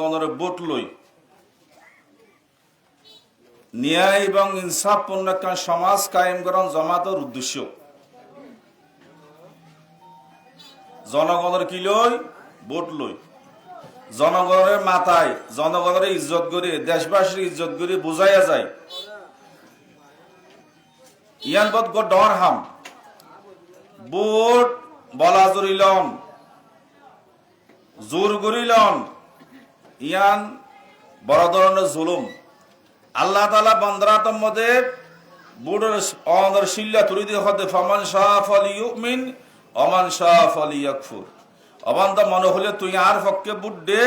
জনগণের ভোট লই। ন্যায় এবং ইনসাফপূর্ণ একটা সমাজ কায়েম করার জমাতের উদ্দেশ্য। জনগণের কি লই? লই। জনগণের মাথায়, জনগণের ইজ্জত করে, দেশবাসীর ইজ্জত করে বুঝাইয়া যায়। ইয়ান বদ গো ডর হাম। ভোট বলা জরিলন জোর করিলন। ইয়ান, বড় ধরনের জুলুম। আল্লাহ তালা বন্দরাতম মধ্যে বুড়োর অনর শিল্লা তুলি দিয়ে হতে ফমান শাহ ফলি ইউমিন অমান শাহ ফলি ইয়াকফুর। অবান্ত মনে হলে তুই আর পক্ষে দে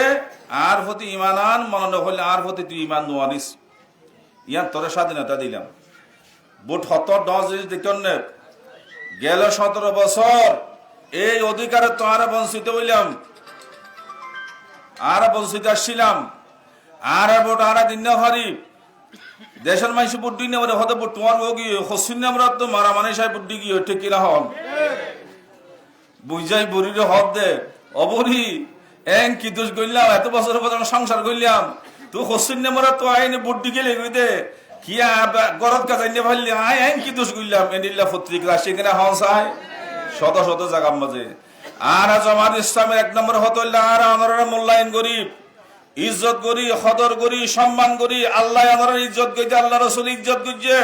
আর প্রতি ইমান আন, মনে হলে আর প্রতি তুই ইমান নোয়ানিস ইয়ান, তোরে স্বাধীনতা দিলাম। বুট হত দশ দেখুন গেল সতেরো বছর, এই অধিকারে তো বঞ্চিত হইলাম। আর বঞ্চিত আসছিলাম। আর ভোট আর দিন না ভারি। দেশের মানুষ দিন না হতে ভোট তোমার বউ গিয়ে হসিন তো মারা মানে সাহেব দি গিয়ে ঠিক কিনা হন? বুঝাই বুড়ির হদ দে। অবরি এং কি দোষ গইলাম এত বছর পর সংসার গইলাম তুই হসিন আমরা তো আইনে দি গেলে দে? কি গরত কাজাই নে ভাল্লি আই এং কি দোষ গইলাম এনিল্লা পত্রিকা সেখানে হন চাই শত শত জায়গার মাঝে। আর জমাত ইসলামের এক নম্বর হতল্লা আর আমরা মূল্যায়ন গরিব ইজ্জত করি সদর করি সম্মান করি আল্লাহ অনরের ইজ্জত করছে আল্লাহ রসুল ইজ্জত করছে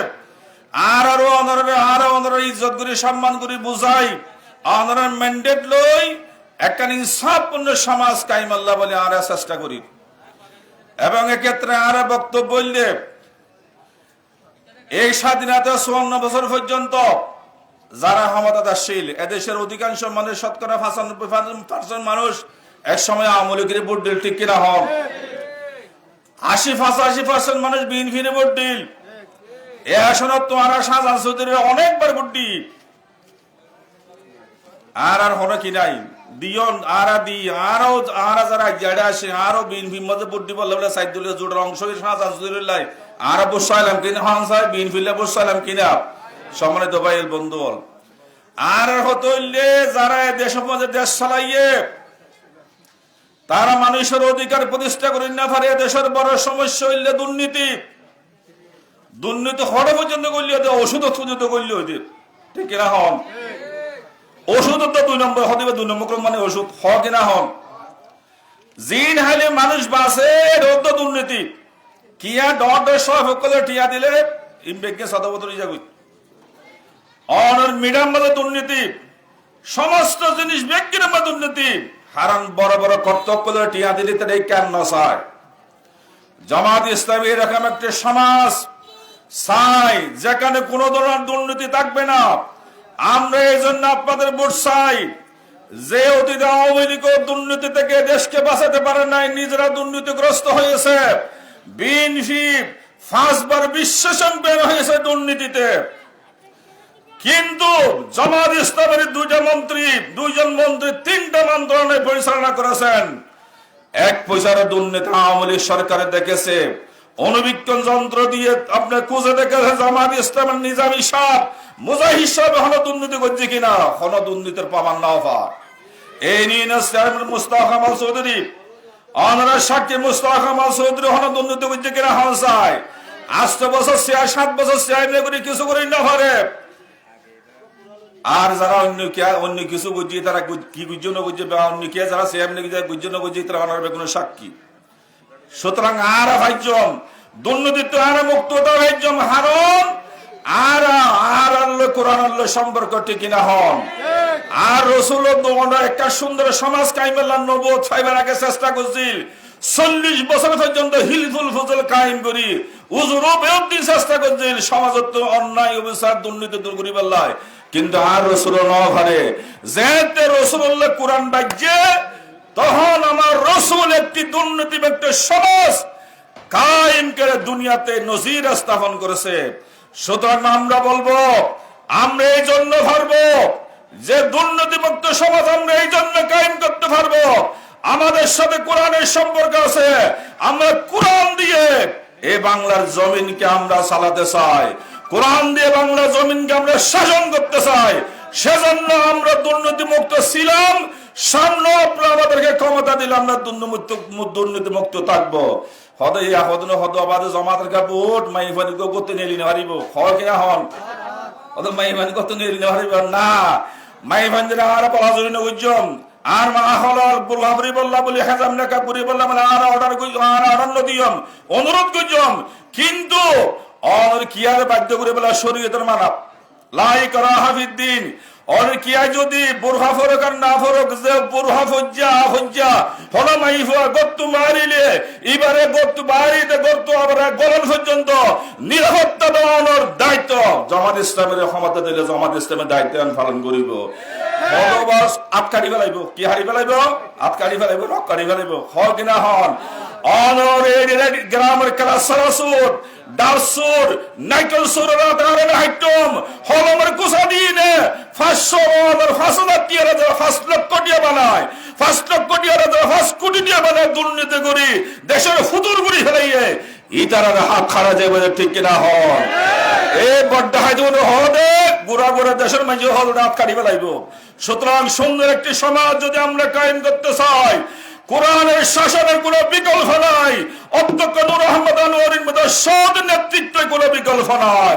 আর আরও অনরের আরও অনরের ইজ্জত করি সম্মান করি বুঝাই অনরের ম্যান্ডেট লই একটা ইনসাফপূর্ণ সমাজ কাইম আল্লাহ বলে আর চেষ্টা করি। এবং এক্ষেত্রে আর বক্তব্য বললে এই স্বাধীনতা চুয়ান্ন বছর পর্যন্ত যারা ক্ষমতাশীল এদেশের অধিকাংশ মানুষ শতকরা পার্সেন্ট মানুষ এক সময় আওয়ামী লীগের ভোট দিল, ঠিক কিনা হন আশি পঁচাশি পার্সেন্ট মানুষ বিএনপির ভোট দিল। এ তোমারা অনেকবার ভোট দি আর আর হলো কি নাই? দিয়ন দি আরও যারা জায়গা আসে আরও মধ্যে ভোট দিব অংশ চৌধুরীর লাই। আর বসাইলাম কিনা? সাহেব বসাইলাম কিনা? সম্মানিত ভাইয়ের বন্ধু বল আর হতইলে যারা দেশের মধ্যে দেশ চালাইয়ে তারা মানুষের অধিকার প্রতিষ্ঠা করি না পারে দেশের বড় সমস্যা হইলে দুর্নীতি। দুর্নীতি হরে পর্যন্ত করলে ওষুধ পর্যন্ত করলে হইতে ঠিক কিনা হন? ওষুধ তো দুই নম্বর হতে দুই নম্বর মানে ওষুধ হ কিনা হন? জিন হাইলে মানুষ বাঁচে রোদ দুর্নীতি। কিয়া ডর সব সকলে টিয়া দিলে, ইমবেগকে সদবতরি যাবি। অনর মিডিয়াম মধ্যে দুর্নীতি, সমস্ত জিনিস ব্যক্তির মধ্যে দুর্নীতি। হারান বড় বড় কর্তব্য টিয়া দিলে তার এই কেন নসায় জামাত ইসলামী এরকম একটি সমাজ, চাই যেখানে কোন ধরনের দুর্নীতি থাকবে না। আমরা এই জন্য আপনাদের ভোট চাই। যে অতীতে আওয়ামী লীগ দুর্নীতি থেকে দেশকে বাঁচাতে পারে নাই, নিজেরা দুর্নীতিগ্রস্ত হয়েছে। বিএনপি ফাঁসবার বিশ্ব চ্যাম্পিয়ন হয়েছে দুর্নীতিতে। কিন্তু জামাত ইসলামের দুইজন মন্ত্রী দুইজন মন্ত্রী তিনটা মন্ত্রণালয় পরিচালনা করেছেন। এক পয়সার দুর্নীতি আওয়ামী লীগ সরকারে দেখেছে। অনুবীক্ষণ যন্ত্র দিয়ে আপনি খুঁজে দেখেছে জামাত ইসলামের নিজামী সাপ। মুজাহিদ হিসাবে হন দুর্নীতি করছে কিনা? হন দুর্নীতির প্রমাণ না পায় এই নিয়ে চেয়ারম্যান মুস্তাক কামাল চৌধুরী। অনারা সাক্ষী মুস্তাক কামাল চৌধুরী হন দুর্নীতি করছে কিনা হন চায় আষ্ট বছর সাত বছর চেয়ার করে কিছু করে না পারে। আর যারা অন্য কে অন্য কিছু বুঝিয়ে তারা কি গুজন বুঝছে বা অন্য কে যারা সে এমনি গুজন বুঝিয়ে তারা অনার কোনো সাক্ষী। সুতরাং আর ভাইজম দুর্নীতি তো আর মুক্ততা ভাইজম হারন আর আর আল্লাহ কোরআন আল্লাহ সম্পর্ক ঠিক কিনা হন। আর রসুল একটা সুন্দর সমাজ কাইমেল্লা নবদ ফাইবার আগে চেষ্টা করছিল চল্লিশ বছর পর্যন্ত হিলফুল ফজল কায়েম করি। উজুর দিন চেষ্টা করছিল সমাজত অন্যায়, অবিচার, দুর্নীতি দূর করি পাল্লায় কিন্তু আর রসুল নভারে যেতে রসুল্লাহ কোরআন বাজ্যে তখন আমার রসুল একটি দুর্নীতি ব্যক্তি সমাজ কায়েম করে দুনিয়াতে নজির স্থাপন করেছে। সুতরাং আমরা বলব, আমরা এই জন্য পারব যে দুর্নীতিমুক্ত সমাজ আমরা এই জন্য কায়েম করতে পারব। আমাদের সাথে কোরআনের সম্পর্ক আছে। আমরা কোরআন দিয়ে এ বাংলার জমিনকে আমরা চালাতে চাই। কোরআন দিয়ে বাংলা জমিনকে আমরা শাসন করতে চাই। সেজন্য আমরা দুর্নীতি মুক্ত ছিলাম। সামনে আপনার আমাদেরকে ক্ষমতা দিলে আমরা দুর্নীতিমুক্ত দুর্নীতি মুক্ত থাকব। হদ ইয়া হদ হদ আবাদে জমাতের কা ভোট মাই ফানি গো গতে নেলি না হারিব। হয় হন? হদ মাই ফানি নেলি না হারিব না। মাই ফানি আর পলা জরি ন গুজম আর মা হলর বুলহাবরি বল্লা বলি হেজাম না কাপুরি বল্লা মানে আর অর্ডার গুজ আর অর্ডার নদিয়ম অনুরোধ গুজম কিন্তু অনর কিয়ারে বাধ্য করে বলা শরীয়তের মানাব, লাই করা হাফিদ্দিন অর কিয়া যদি বুরহা ফরক আর না ফরক, যে বুরহা ফজ্জা ফজ্জা, হলো মাইফা গত্তু মারিলে, এবারে গত্তু বাড়িতে গত্তু আবার গলন পর্যন্ত নিরাপত্তা দেওয়ানোর দায়িত্ব। জামাত ইসলামের ক্ষমতা দিলে জামাত ইসলামের দায়িত্ব পালন করিব। ভগবাস আট কাটি ফেলাইব কি হারি ফেলাইব? আট কাটি ফেলাইব রক কাটি ফেলাইব হ কিনা হন? গ্রামের খেলা সরসুর নাইকেল সুরের কারণে হাইটম যারা লক্ষ বানায় লক্ষ যারা কোটি বানায় দুর্নীতি করি দেশের ফুতুর ফেলাইয়ে হাত খারা ঠিক কিনা হন এ বড্ডা হাই যেমন হদে গুড়া গুড়া দেশের মাঝে হল রাত কাটি ফেলাইব সুতরাং সুন্দর একটি সমাজ যদি আমরা কায়েম করতে চাই কোরআনের শাসনের কোনো বিকল্প নাই। অধ্যক্ষ নুর আহমদ আনোয়ারির মতো সৎ বিকল্প নাই।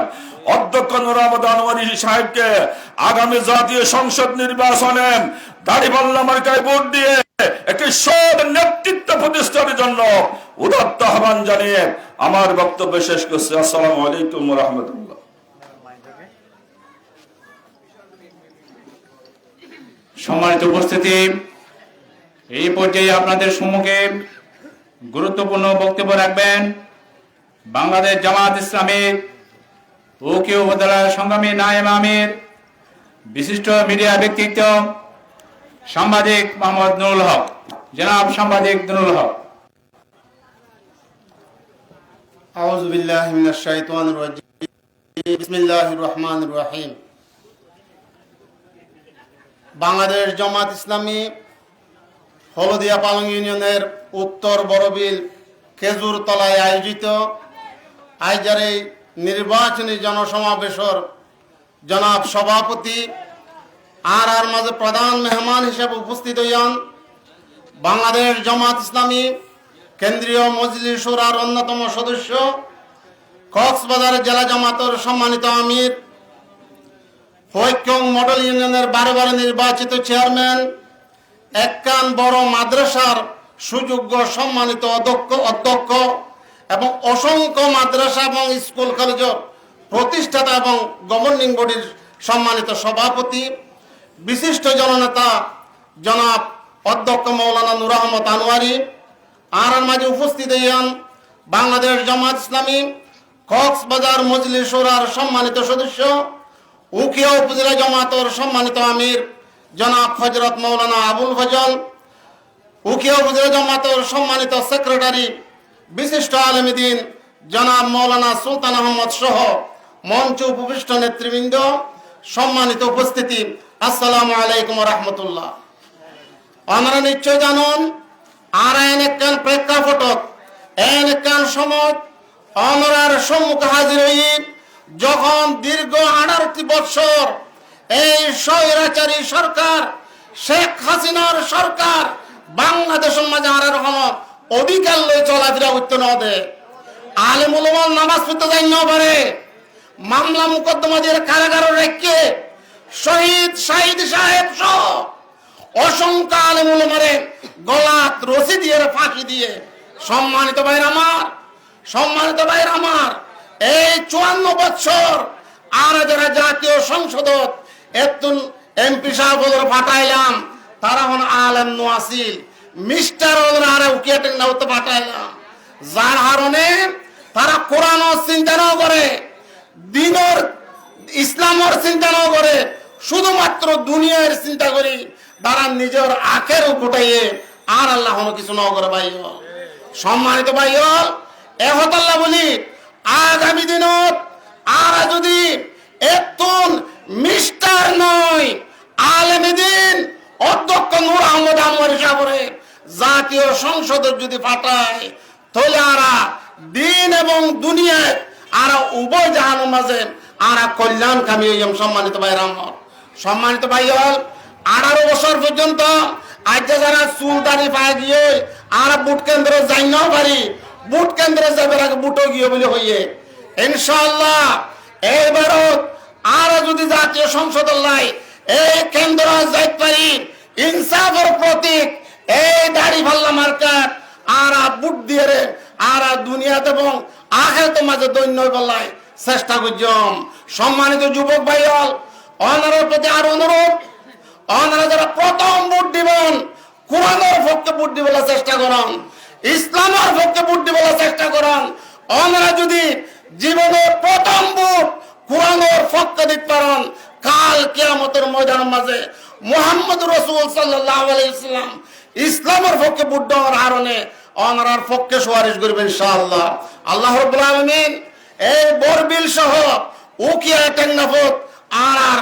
অধ্যক্ষ নুর আহমদ আনোয়ারি সাহেবকে আগামী জাতীয় সংসদ নির্বাচনে দাড়িপাল্লা ভোট দিয়ে একটি সৎ নেতৃত্ব প্রতিষ্ঠার জন্য উদাত্ত আহ্বান জানিয়ে আমার বক্তব্য শেষ করছি। আসসালামু আলাইকুম রহমতুল্লাহ। সম্মানিত উপস্থিতি এই পর্যায়ে আপনাদের সম্মুখে গুরুত্বপূর্ণ বক্তব্য রাখবেন বাংলাদেশ জামাত ইসলামের ওকে উপজেলার সংগ্রামী নায়েম আমির বিশিষ্ট মিডিয়া ব্যক্তিত্ব সাংবাদিক মোহাম্মদ নুরুল হক জনাব সাংবাদিক নুরুল হক أعوذ بالله من الشيطان الرجيم بسم الله الرحمن الرحيم বাংলাদেশ জামাত ইসলামী হলদিয়া পালং ইউনিয়নের উত্তর বড়বিল খেজুর তলায় আয়োজিত আইজার এই নির্বাচনী জনসমাবেশর জনাব সভাপতি আর আর মাঝে প্রধান মেহমান হিসেবে উপস্থিত হইয়ান। বাংলাদেশ জামাত ইসলামী কেন্দ্রীয় মজলিস সুরার অন্যতম সদস্য, কক্সবাজার জেলা জামাতের সম্মানিত আমির হৈক্যং মডেল ইউনিয়নের বারে নির্বাচিত চেয়ারম্যান এককান বড় মাদ্রাসার সুযোগ্য সম্মানিত অধ্যক্ষ অধ্যক্ষ এবং অসংখ্য মাদ্রাসা এবং স্কুল কলেজের প্রতিষ্ঠাতা এবং গভর্নিং বডির সম্মানিত সভাপতি, বিশিষ্ট জননেতা জনাব অধ্যক্ষ মৌলানা নুর আহমদ আনোয়ারি আর মাঝে উপস্থিত হইয়ান বাংলাদেশ জামাত ইসলামী, কক্সবাজার মজলিস সুরার সম্মানিত সদস্য উকিয়া উপজেলা জামাতর সম্মানিত আমির জনাব ফজরত মৌলানা আবুল ফজল উকিয়া উপজেলা জামাতর সম্মানিত সেক্রেটারি, বিশিষ্ট আলমীদিন জনাব মৌলানা সুলতান আহমদ সহ মঞ্চ উপবিষ্ট নেতৃবৃন্দ, সম্মানিত উপস্থিতি, আসসালামু আলাইকুম রহমতুল্লাহ। আমরা নিশ্চয় জানুন আর এন একখান প্রেক্ষাপটক এন একখান সময় অমরার সম্মুখে হাজির হই যখন দীর্ঘ আঠারোটি বৎসর এই স্বৈরাচারী সরকার, শেখ হাসিনার সরকার বাংলাদেশের মাঝে আর রকম অধিকার লয়ে চলাফেরা উত্ত ন দে। আলিমুল নামাজ পড়তে যাই ন পারে। মামলা মুকদ্দমা দিয়ে কারাগার রেখে শহীদ শাহিদ সাহেব সহ অসংখ্য আলেমুল মারে গলাত রশি দিয়ে ফাঁকি দিয়ে, সম্মানিত ভাইর আমার, সম্মানিত ভাইর আমার, এই চুয়ান্ন বছর আর যারা জাতীয় সংসদ এতুন এমপি সাহেব ওদের ফাটাইলাম তারা হন আলেম নোয়াসিল মিস্টার ওদের আরে উকিয়াটেন না তো ফাটাইলাম যার হারণে তারা কোরআন চিন্তা নাও করে, দিনর ইসলামর চিন্তা নাও করে, শুধুমাত্র দুনিয়ার চিন্তা করি তারা নিজের আখের গোটাইয়ে আর আল্লাহ কিছু ন করে ভাই। সম্মানিত ভাই এহতাল্লাহ বলি, আগামী দিনত আর যদি এতুন মিস্টার নয় আলেমী দিন, অধ্যক্ষ নূর আহমদ আনোয়ার সাগরে জাতীয় সংসদের যদি পাঠায় তাহলে আরা দিন এবং দুনিয়ায় আর উভয় জাহানের মাঝে আর কল্যাণ কামি সম্মানিত ভাই রাম সম্মানিত ভাই হল আঠারো বছর পর্যন্ত আজ যারা চুল দাড়ি পায় গিয়ে আর বুট কেন্দ্রে যাই নাও পারি, বুট কেন্দ্রে যাবে বুটও গিয়ে বলে হইয়ে। ইনশাআল্লাহ এইবারও আর যদি জাতীয় সংসদ এই কেন্দ্র যাইতে পারি ইনসাফের প্রতীক, এই দাড়ি ভাল্লা মার্কার, আর বুট দিয়ে আর দুনিয়াতে এবং আখের মাঝে দৈন্য বলায় চেষ্টা করছম সম্মানিত যুবক ভাইয়াল, অনারের প্রতি আর অনুরোধ, অনারা যারা প্রথম বুট দিবেন, কোরআনের পক্ষে ভোট দিবার চেষ্টা করুন, ইসলামের পক্ষে ভোট দিবার চেষ্টা করুন। আপনারা যদি জীবনের প্রথম ভোট পক্ষে দিতে পারেন কাল কিয়ামতের ময়দানের মাঝে। মোহাম্মদ রসুল সাল্লাহ আলাইসাল্লাম ইসলামের পক্ষে দেওয়ার হারণে অনারার পক্ষে সুপারিশ করবেন ইনশাআল্লাহ। আল্লাহ রব্বুল আলামিন এই বরবিল সহ উকিয়া টেকনাফত আর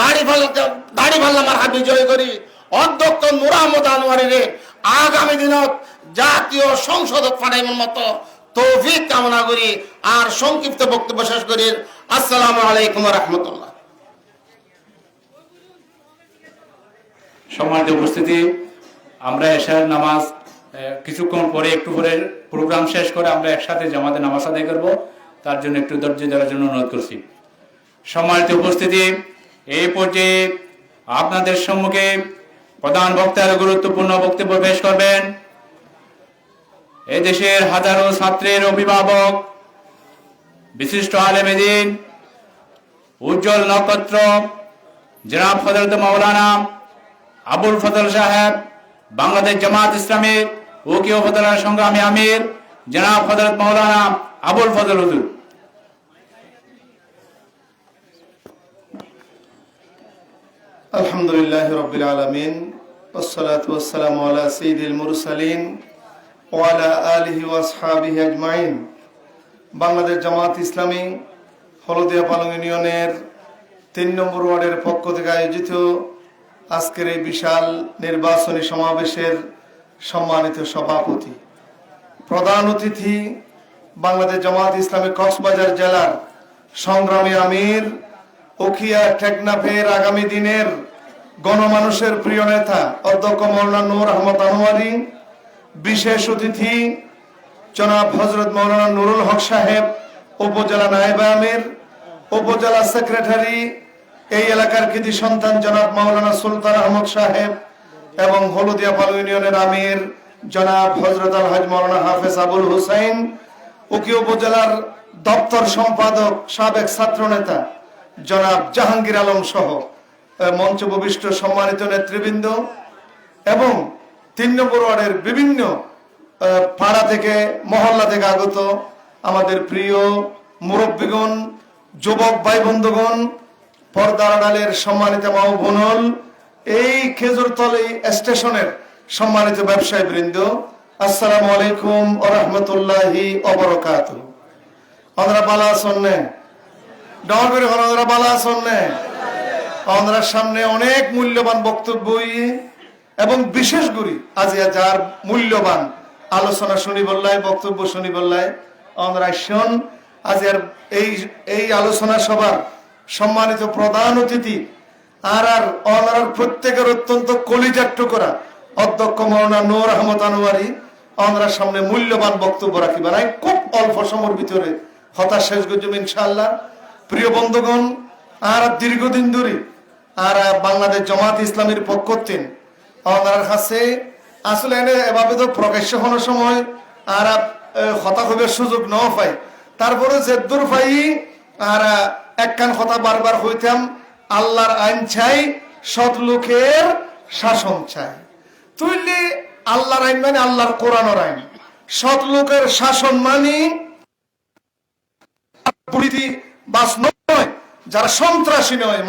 দাড়ি ফাল্লা দাড়ি ফাল্লা মারা বিজয় করি। অধ্যক্ষ মুরামদ আনোয়ারিরে আগামী দিনত জাতীয় সংসদত পাঠাইবার মতো তৌফিক কামনা করি। আর সংক্ষিপ্ত বক্তব্য শেষ করি। সম্মানিত উপস্থিতি, আমরা এশার নামাজ কিছুক্ষণ পরে একটু পরে প্রোগ্রাম শেষ করে আমরা একসাথে জামাতে নামাজ আদায় করব। তার জন্য একটু ধৈর্য দেওয়ার জন্য অনুরোধ করছি। সম্মানিত উপস্থিতি, এই পর্যায়ে আপনাদের সম্মুখে প্রধান বক্তার গুরুত্বপূর্ণ বক্তব্য পেশ করবেন। এই দেশের হাজারো ছাত্রের অভিভাবক বিশিষ্ট আলেমেদিন উজ্জ্বল নক্ষত্র, জেনাব ফজরত মৌলানা আবুল ফজল সাহেব, বাংলাদেশ জামাত ইসলামের ওকিও ফজলার সংগ্রামী আমির, জেনাব ফজরত মৌলানা আবুল ফজল হুজুর। আলহামদুলিল্লাহ রবিল আলমিন ওসালাতাম সঈদুল মুরসালিন ওয়ালা আলহি ওয়াসহাবিহি আজমাইন। বাংলাদেশ জামাত ইসলামী হলদিয়া পালং ইউনিয়নের তিন নম্বর ওয়ার্ডের পক্ষ থেকে আয়োজিত আজকের এই বিশাল নির্বাচনী সমাবেশের সম্মানিত সভাপতি। প্রধান অতিথি বাংলাদেশ জামাত ইসলামী কক্সবাজার জেলার সংগ্রামী আমির ওখিয়া টেকনাফের আগামী দিনের গণমানুষের প্রিয় নেতা, অধ্যক্ষ মৌলানা নূর আহমদ আনোয়ারি, বিশেষ অতিথি জনাব হজরত মৌলানা নুরুল হক সাহেব উপজেলা নায়েব আমির উপজেলা সেক্রেটারি এই এলাকার কৃতি সন্তান জনাব মাওলানা সুলতান আহমদ সাহেব এবং হলদিয়া পাল ইউনিয়নের আমির জনাব হজরত আল হাজ মৌলানা হাফেজ আবুল হুসাইন উকি উপজেলার দপ্তর সম্পাদক সাবেক ছাত্র নেতা জনাব জাহাঙ্গীর আলম সহ আহ, মঞ্চ উপবিষ্ট সম্মানিত নেতৃবৃন্দ এবং তিন নম্বর ওয়ার্ডের বিভিন্ন পাড়া থেকে, মহল্লা থেকে আগত আমাদের প্রিয় মুরব্বীগণ, যুবক ভাই বন্ধুগণ পর্দার আড়ালের সম্মানিত মাও বোনল এই খেজুরতলি স্টেশনের সম্মানিত ব্যবসায়ী বৃন্দ আসসালামু আলাইকুম ও রহমতুল্লাহি অবরকাত আমরা বালা আসন্নে ডর করে বালা আসন্নে আমাদের সামনে অনেক মূল্যবান বক্তব্যই এবং বিশেষ করি আজ যার মূল্যবান আলোচনা শুনি বললাই বক্তব্য শুনি বললাই আমরা শোন আজ আর এই এই আলোচনা সভার সম্মানিত প্রধান অতিথি, আর আর অনার প্রত্যেকের অত্যন্ত কলিজার টুকরা, অধ্যক্ষ মৌলানা নূর আহমদ আনোয়ারি। আমরা সামনে মূল্যবান বক্তব্য রাখিবার আমি খুব অল্প সময়ের ভিতরে হতাশ শেষ করছি ইনশাআল্লাহ। প্রিয় বন্ধুগণ, আর দীর্ঘদিন ধরে, আর বাংলাদেশ জামাত ইসলামের পক্ষ তিন ওনার কাছে আসলে এনে এভাবে তো প্রকাশ্য হওয়ার সময় আর সুযোগ পাই। তারপরে যে দূর পাই, আর কথা বারবার হইতাম আল্লাহর আইন চাই, সৎ লোকের শাসন চাই। তুইলি আল্লাহর আইন মানে আল্লাহর কোরআনের আইন। সৎ লোকের শাসন মানি যারা সন্ত্রাসী নয়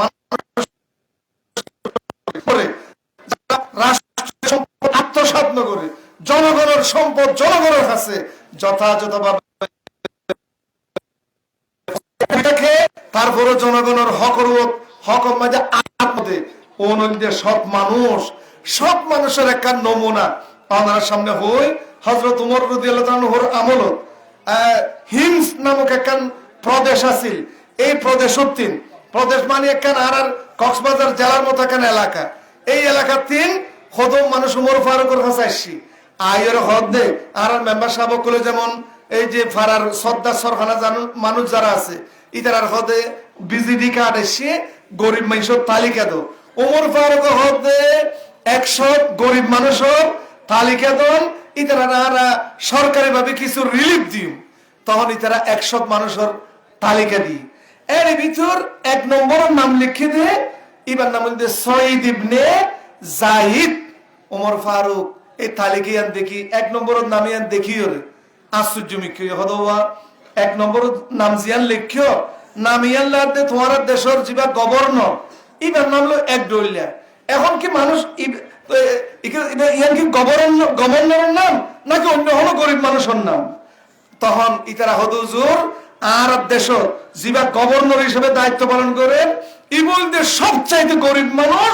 জনগণের সম্পদ জনগণের কাছে যথাযথভাবে তারপরে জনগণের হকর হক মাঝে অনন্দে সৎ মানুষ, সৎ মানুষের একটা নমুনা আমার সামনে হই হজরত উমর রদি আল্লাহর আমলত। হিমস নামক একখান প্রদেশ আছিল এই প্রদেশ তিন প্রদেশ মানে একখান আর আর কক্সবাজার জেলার মতো একখান এলাকা। এই এলাকা তিন কত মানুষ উমর ফারুকের কাছে আসছি। আয়ের হদ দে। আর মেম্বার সাহেবগুলো যেমন এই যে ফারার সর্দার সরখানা মানুষ যারা আছে, ইতার হদে বিজিডি কার্ড এসে গরিব মানুষের তালিকা দো উমর ফারুক হদে একশো গরিব মানুষের তালিকা দন ইতারা সরকারি ভাবে কিছু রিলিফ দিও। তখন ইতারা একশো মানুষের তালিকা দিই। এর ভিতর এক নম্বরের নাম লিখে দে, এবার নাম সঈদ ইবনে জাহিদ ওমর ফারুক এই তালিকা ইয়ান দেখি, এক নম্বরের নাম ইয়ান দেখি ওরে। আশ্চর্য মিক্ষ এক নম্বর নাম জিয়ান লিখিও নাম ইয়ান তোমার দেশের যিবা গভর্নর এবার নাম হলো এক ডলিয়া এখন কি মানুষ ইয়ান কি গভর্নর গভর্নরের নাম, নাকি অন্য হলো গরিব মানুষের নাম? তখন ইতারা হদুজুর আর দেশ যিবা গভর্নর হিসেবে দায়িত্ব পালন করেন ইবুলদের সবচাইতে গরিব মানুষ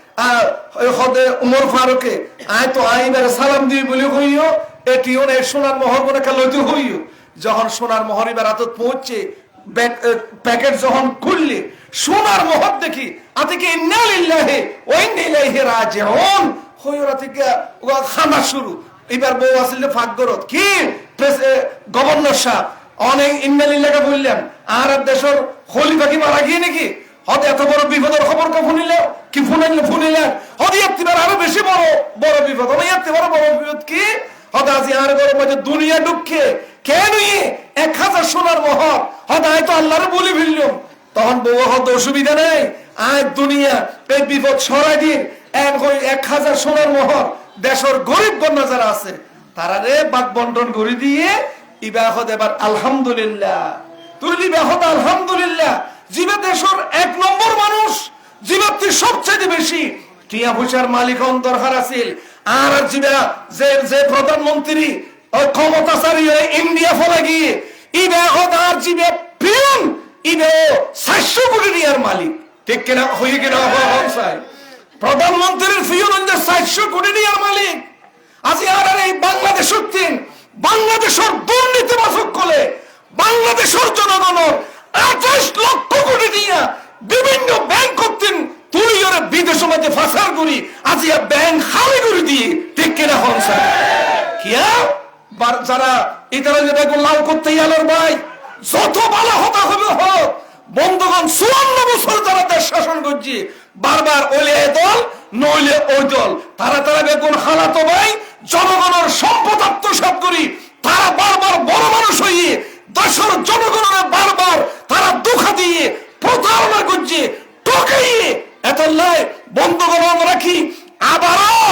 হদে উমর ফারুকে, আয় তো আই এবার সালাম দিই বলে হইও এটিও এই সোনার মোহর মনে লইতে হইও। যখন সোনার মোহর এবার হাতত পৌঁছে প্যাকেট যখন খুললি, সোনার মোহর দেখি আতিকে ইন্না লিল্লাহি ওয়া ইন্না ইলাইহি রাজিউন। হইরা থেকে খানা শুরু। এবার বউ আসলে ফাঁকগরত কি? গভর্নর সাহেব। অনেক ইন্নালিল্লাকে বললেন আর আর দেশের খলিফা কি মারা গিয়ে নাকি? হতে এত বড় বিপদের খবর কে শুনিলে? কি শুনাইলে শুনিলেন হতে এবার আরও বেশি বড় বড় বিপদ। আমি এত বড় বিপদ কি? হতে আজি আর বড় মাঝে দুনিয়া দুঃখে কেন? এক হাজার সোনার মহর। আয় তো আল্লাহরে বলি ফেললাম তখন বউ হতে অসুবিধা নেই। আয় দুনিয়া এই বিপদ সরাই দিন। এক হাজার সোনার মোহর। দেশের গরিব কন্যা যারা আছে, তারা রে বাক বন্টন করে দিয়ে ইবাহত এবার আলহামদুলিল্লাহ। তুই ইবাহত আলহামদুলিল্লাহ। জীবে দেশের এক নম্বর মানুষ জীবাত্রী সবচেয়ে বেশি। টিয়া পয়সার মালিক দরকার আছিল। আর জীবা যে যে প্রধানমন্ত্রী পিয়ন মালিক। ঠিক কিনা হয়ে কিনা প্রধানমন্ত্রীর টিয়ার মালিক। আজি আর এই বাংলাদেশ বাংলাদেশের দুর্নীতিবাচক কলে, বাংলাদেশের জনগণের আঠাশ লক্ষ কোটি দিয়া বিভিন্ন ব্যাংক করতেন তুই ওরে বিদেশ মাঝে ফাঁসার করি আজি আর ব্যাংক খালি করে দিয়ে ঠিক কিনা হন কিয়া? যারা ইতারা যেটা লাভ করতে গেলের ভাই, যত ভালো হতা হবে হোক বন্ধুগণ, চুয়ান্ন বছর যারা দেশ শাসন করছে, বারবার ওলে দল, নইলে ওই দল। তারা তারা বেগুন হালাতো ভাই, জনগণের সম্পদ আত্মসাত করি, তারা বারবার বড় মানুষ হইয়ে দেশের জনগণের বারবার তারা দুঃখা দিয়ে, প্রতারণা করছে ঠকাইয়ে এত লাই বন্ধুগণ আমরা কি আবারও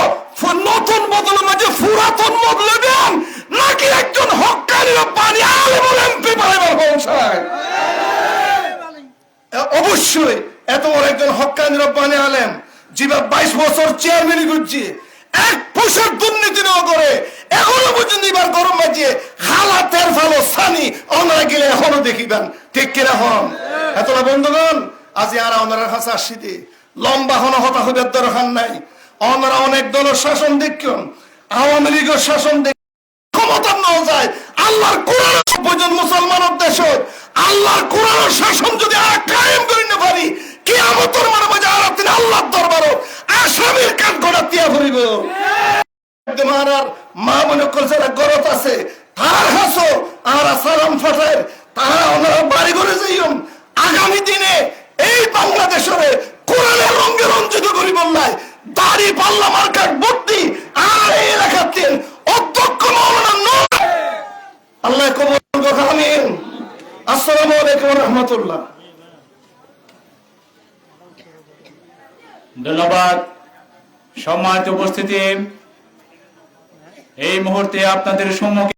নতুন বদলের মাঝে পুরাতন বদলে দেন। নাকি একজন হকারি পানি আলে বলে এমপি বানাইবার পৌঁছায় অবশ্যই এত বড় একজন হকানি রব্বানি আলেম যিবা বাইশ বছর চেয়ারম্যান করছে। এক পয়সার দুর্নীতি না করে। এখনও পর্যন্ত এবার গরম বাজিয়ে খালা তের ফালো সানি আমরা গেলে এখনও দেখিবেন। ঠিক কিনা হন? এতটা বন্ধুগণ, আজি আর আমরা কাছে আসিতে লম্বা হন হতা হইবার দরকার নাই। আমরা অনেক দলের শাসন দেখুন। আওয়ামী লীগের শাসন দেখ ক্ষমতা নেওয়া যায় আল্লাহর কোরআন দেশ আল্লাহর কোরআনের শাসন যদি আর কায়েম করি না পারি কি আমতর মানে মাঝে আর আল্লাহর আসামির কান করা তিয়া তোমার আর মা মনে যারা গরত আছে। তার হাসো, আর সালাম ফাটায় তারা ওনারা বাড়ি করে যাইম আগামী দিনে এই বাংলাদেশের কোরআনের রঙে রঞ্জিত করি বললাই দাড়ি, পাল্লা, মার্কাট ভর্তি আর এই এলাকার অধ্যক্ষ মৌলানা নূর। আল্লাহ কবুল করুন আমিন। আসসালামু আলাইকুম রহমতুল্লাহ। ধন্যবাদ। সম্মানিত উপস্থিতি। এই মুহূর্তে আপনাদের সম্মুখে